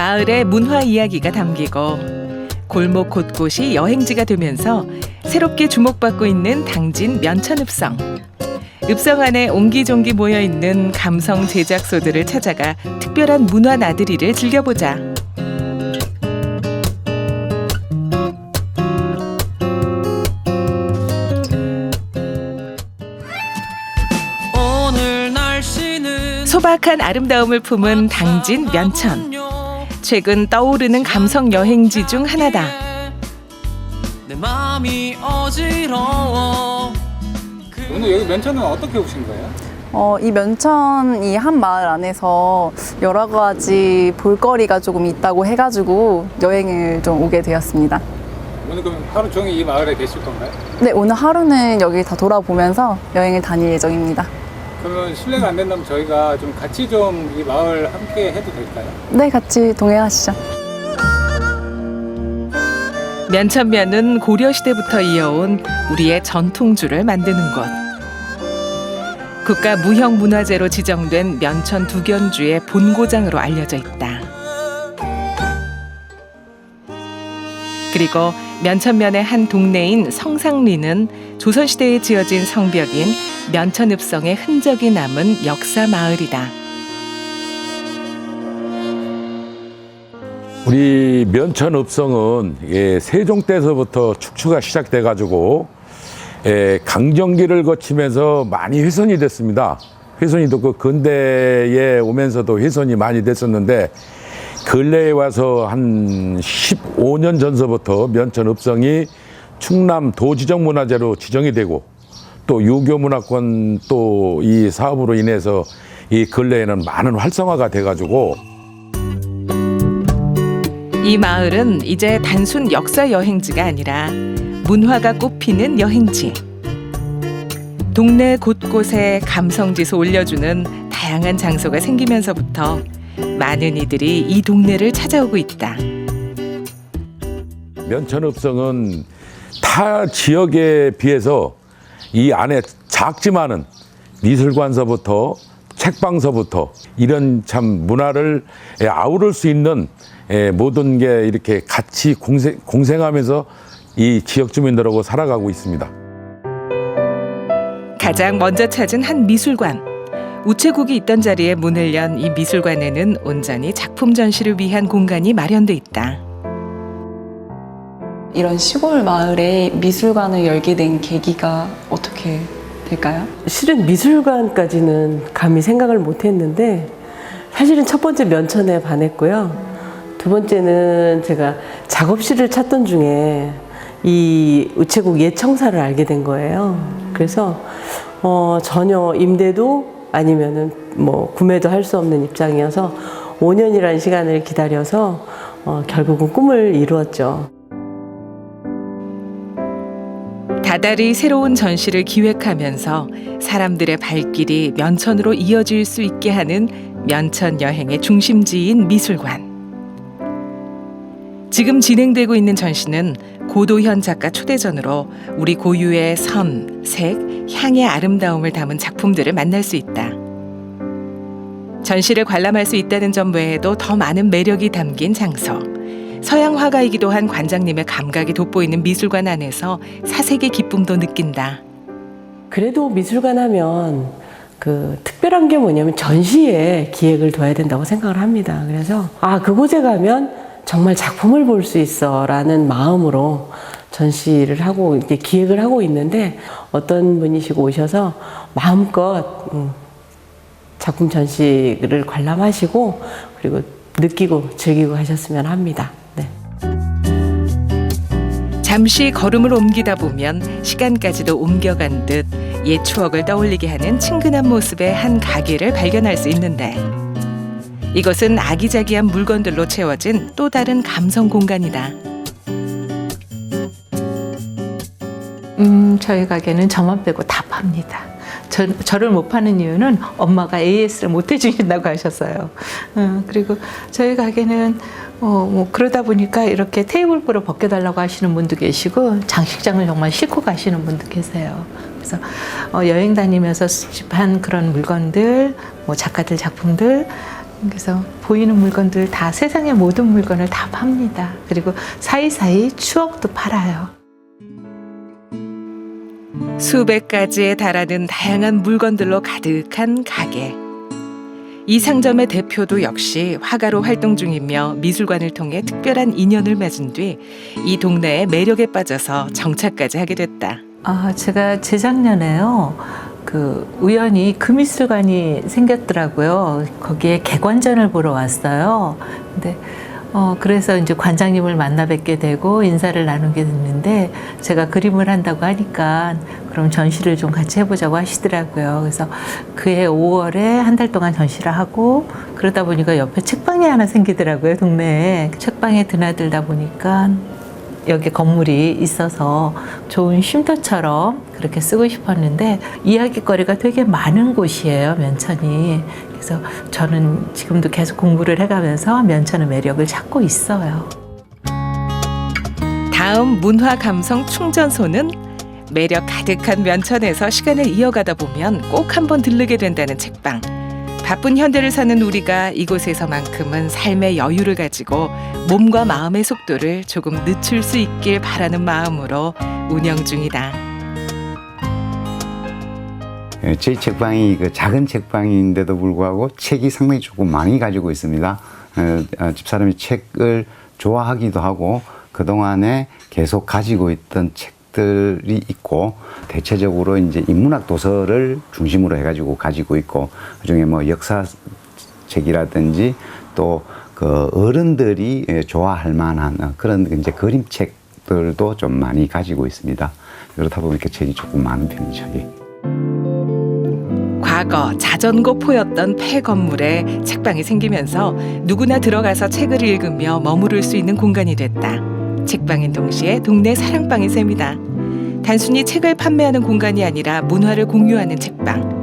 마을의 문화 이야기가 담기고 골목 곳곳이 여행지가 되면서 새롭게 주목받고 있는 당진 면천읍성. 읍성 안에 옹기종기 모여 있는 감성 제작소들을 찾아가 특별한 문화 나들이를 즐겨보자. 소박한 아름다움을 품은 당진 면천. 최근 떠오르는 감성 여행지 중 하나다. 내 마음이 어지러워 오늘 여기 면천은 어떻게 오신 거예요? 어, 이 면천 이 한 마을 안에서 여러 가지 볼거리가 조금 있다고 해가지고 여행을 좀 오게 되었습니다. 오늘 그럼 하루 종일 이 마을에 계실 건가요? 네, 오늘 하루는 여기 다 돌아보면서 여행을 다닐 예정입니다. 그러면 실례가 안 된다면 저희가 좀 같이 좀 이 마을 함께 해도 될까요? 네, 같이 동행하시죠. 면천면은 고려시대부터 이어온 우리의 전통주를 만드는 곳. 국가 무형문화재로 지정된 면천 두견주의 본고장으로 알려져 있다. 그리고 면천면의 한 동네인 성상리는 조선시대에 지어진 성벽인 면천읍성의 흔적이 남은 역사 마을이다. 우리 면천 읍성은 예, 세종 때서부터 축추가 시작돼 가지고 예, 강정기를 거치면서 많이 훼손이 됐습니다. 훼손이 됐고 근대에 오면서도 훼손이 많이 됐었는데 근래에 와서 한 15년 전서부터 면천 읍성이 충남 도지정 문화재로 지정이 되고 또 유교 문화권 또 이 사업으로 인해서 이 근래에는 많은 활성화가 돼 가지고 이 마을은 이제 단순 역사 여행지가 아니라 문화가 꽃피는 여행지. 동네 곳곳에 감성지수 올려주는 다양한 장소가 생기면서부터 많은 이들이 이 동네를 찾아오고 있다. 면천읍성은 타 지역에 비해서 이 안에 작지만은 미술관서부터 책방서부터 이런 참 문화를 예, 아우를 수 있는 예, 모든 게 이렇게 같이 공생, 공생하면서 이 지역 주민들하고 살아가고 있습니다. 가장 먼저 찾은 한 미술관. 우체국이 있던 자리에 문을 연 이 미술관에는 온전히 작품 전시를 위한 공간이 마련돼 있다. 이런 시골 마을에 미술관을 열게 된 계기가 어떻게 될까요? 실은 미술관까지는 감히 생각을 못 했는데 사실은 첫 번째 면천에 반했고요. 두 번째는 제가 작업실을 찾던 중에 이 우체국 예청사를 알게 된 거예요. 그래서 어, 전혀 임대도 아니면은 뭐 구매도 할 수 없는 입장이어서 5년이라는 시간을 기다려서 어, 결국은 꿈을 이루었죠. 다달이 새로운 전시를 기획하면서 사람들의 발길이 면천으로 이어질 수 있게 하는 면천 여행의 중심지인 미술관. 지금 진행되고 있는 전시는 고도현 작가 초대전으로 우리 고유의 선, 색, 향의 아름다움을 담은 작품들을 만날 수 있다. 전시를 관람할 수 있다는 점 외에도 더 많은 매력이 담긴 장소. 서양 화가이기도 한 관장님의 감각이 돋보이는 미술관 안에서 사색의 기쁨도 느낀다. 그래도 미술관 하면 그 특별한 게 뭐냐면 전시에 기획을 둬야 된다고 생각을 합니다. 그래서 아 그곳에 가면 정말 작품을 볼 수 있어라는 마음으로 전시를 하고 이렇게 기획을 하고 있는데 어떤 분이시고 오셔서 마음껏 음, 작품 전시를 관람하시고 그리고 느끼고 즐기고 하셨으면 합니다. 네. 잠시 걸음을 옮기다 보면 시간까지도 옮겨간 듯 옛 추억을 떠올리게 하는 친근한 모습의 한 가게를 발견할 수 있는데 이것은 아기자기한 물건들로 채워진 또 다른 감성 공간이다. 음, 저희 가게는 저만 빼고 다 팝니다. 저, 저를 못 파는 이유는 엄마가 AS를 못 해주신다고 하셨어요. 음, 그리고 저희 가게는 어, 뭐 그러다 보니까 이렇게 테이블보를 벗겨달라고 하시는 분도 계시고 장식장을 정말 싣고 가시는 분도 계세요. 그래서 어, 여행 다니면서 수집한 그런 물건들, 뭐 작가들 작품들 그래서 보이는 물건들 다 세상의 모든 물건을 다 팝니다. 그리고 사이사이 추억도 팔아요. 수백 가지에 달하는 다양한 물건들로 가득한 가게. 이 상점의 대표도 역시 화가로 활동 중이며 미술관을 통해 특별한 인연을 맺은 뒤 이 동네의 매력에 빠져서 정착까지 하게 됐다. 아, 제가 재작년에요. 그 우연히 금미술관이 생겼더라고요. 거기에 개관전을 보러 왔어요. 근데 어 그래서 이제 관장님을 만나 뵙게 되고 인사를 나누게 됐는데 제가 그림을 한다고 하니까 그럼 전시를 좀 같이 해보자고 하시더라고요. 그래서 그해 5월에 한 달 동안 전시를 하고 그러다 보니까 옆에 책방이 하나 생기더라고요. 동네에 책방에 드나들다 보니까 여기 건물이 있어서 좋은 쉼터처럼 그렇게 쓰고 싶었는데 이야기거리가 되게 많은 곳이에요, 면천이. 그래서 저는 지금도 계속 공부를 해가면서 면천의 매력을 찾고 있어요. 다음 문화 감성 충전소는 매력 가득한 면천에서 시간을 이어가다 보면 꼭 한번 들르게 된다는 책방. 바쁜 현대를 사는 우리가 이곳에서만큼은 삶의 여유를 가지고 몸과 마음의 속도를 조금 늦출 수 있길 바라는 마음으로 운영 중이다. 예, 제 책방이 그 작은 책방인데도 불구하고 책이 상당히 조금 많이 가지고 있습니다. 어, 어, 집사람이 책을 좋아하기도 하고 그동안에 계속 가지고 있던 책 들이 있고 대체적으로 이제 인문학 도서를 중심으로 해가지고 가지고 있고 그중에 뭐 역사 책이라든지 또 그 어른들이 예, 좋아할 만한 어, 그런 이제 그림책들도 좀 많이 가지고 있습니다. 그렇다 보니까 책이 조금 많은 편이죠. 예. 과거 자전거 포였던 폐 건물에 책방이 생기면서 누구나 들어가서 책을 읽으며 머무를 수 있는 공간이 됐다. 책방인 동시에 동네 사랑방인 셈이다. 단순히 책을 판매하는 공간이 아니라 문화를 공유하는 책방.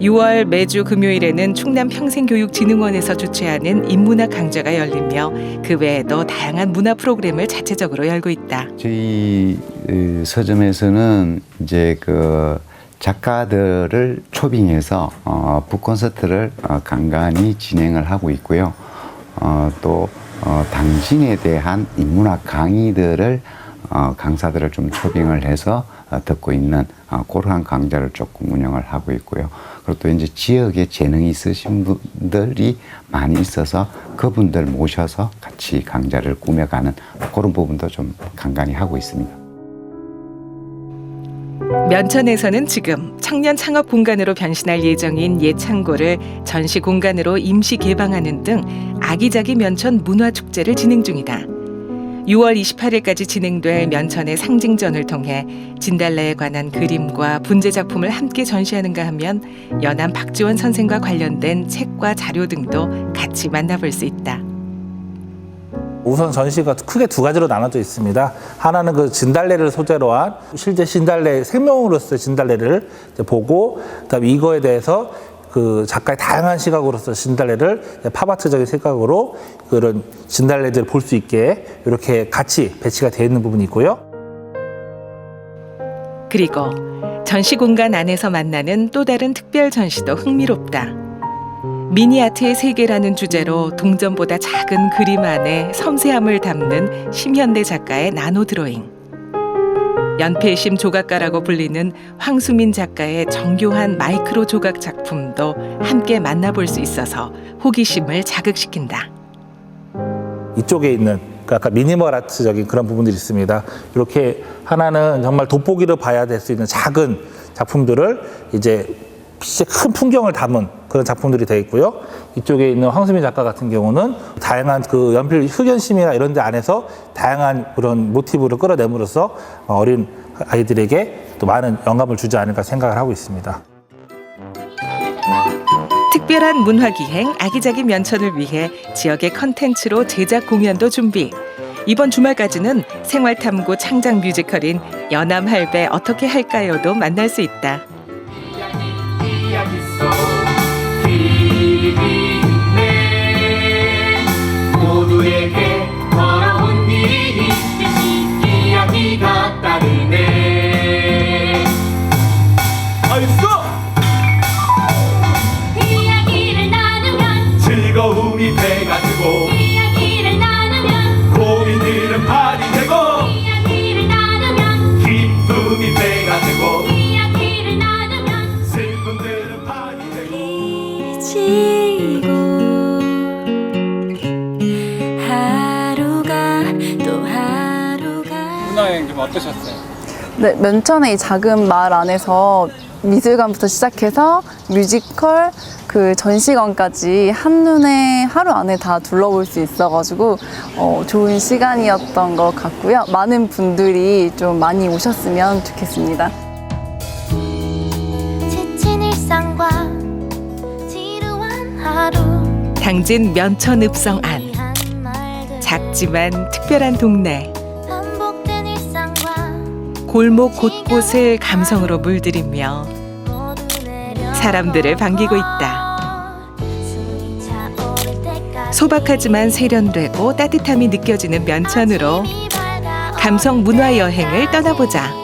6월 매주 금요일에는 충남 평생교육진흥원에서 주최하는 인문학 강좌가 열리며 그 외에도 다양한 문화 프로그램을 자체적으로 열고 있다. 저희 어, 서점에서는 이제 그 작가들을 초빙해서 어, 북콘서트를 어, 간간히 진행을 하고 있고요. 어, 또 어, 당신에 대한 인문학 강의들을 어, 강사들을 좀 초빙을 해서 어, 듣고 있는 어, 그러한 강좌를 조금 운영을 하고 있고요. 그리고 또 이제 지역에 재능이 있으신 분들이 많이 있어서 그분들 모셔서 같이 강좌를 꾸며가는 그런 부분도 좀 간간히 하고 있습니다. 면천에서는 지금 청년 창업 공간으로 변신할 예정인 예창고를 전시 공간으로 임시 개방하는 등 아기자기 면천 문화 축제를 진행 중이다. 6월 28일까지 진행될 면천의 상징전을 통해 진달래에 관한 그림과 분재 작품을 함께 전시하는가 하면 연암 박지원 선생과 관련된 책과 자료 등도 같이 만나볼 수 있다. 우선 전시가 크게 두 가지로 나눠져 있습니다. 하나는 그 진달래를 소재로 한 실제 진달래 생명으로서 진달래를 보고 그다음에 이거에 대해서 그 작가의 다양한 시각으로서 진달래를 팝아트적인 생각으로 그런 진달래들을 볼 수 있게 이렇게 같이 배치가 되어 있는 부분이 있고요. 그리고 전시 공간 안에서 만나는 또 다른 특별 전시도 흥미롭다. 미니아트의 세계라는 주제로 동전보다 작은 그림 안에 섬세함을 담는 심현대 작가의 나노 드로잉. 연필심 조각가라고 불리는 황수민 작가의 정교한 마이크로 조각 작품도 함께 만나볼 수 있어서 호기심을 자극시킨다. 이쪽에 있는 그 아까 미니멀 아트적인 그런 부분들이 있습니다. 이렇게 하나는 정말 돋보기로 봐야 될 수 있는 작은 작품들을 이제 진짜 큰 풍경을 담은 그런 작품들이 되어 있고요. 이쪽에 있는 황수민 작가 같은 경우는 다양한 그 연필 흑연심이나 이런 데 안에서 다양한 그런 모티브를 끌어내므로써 어린 아이들에게 또 많은 영감을 주지 않을까 생각을 하고 있습니다. 특별한 문화 기행 아기자기 면천을 위해 지역의 컨텐츠로 제작 공연도 준비. 이번 주말까지는 생활탐구 창작 뮤지컬인 연암 할배 어떻게 할까요도 만날 수 있다. 어떠셨어요? 네, 면천의 이 작은 마을 안에서 미술관부터 시작해서 뮤지컬, 그 전시관까지 한눈에 하루 안에 다 둘러볼 수 있어가지고 어, 좋은 시간이었던 것 같고요. 많은 분들이 좀 많이 오셨으면 좋겠습니다. 지친 일상과 지루한 하루 당진 면천 읍성 안한 말들 작지만 특별한 동네 골목 곳곳을 감성으로 물들이며 사람들을 반기고 있다. 소박하지만 세련되고 따뜻함이 느껴지는 면천으로 감성 문화 여행을 떠나보자.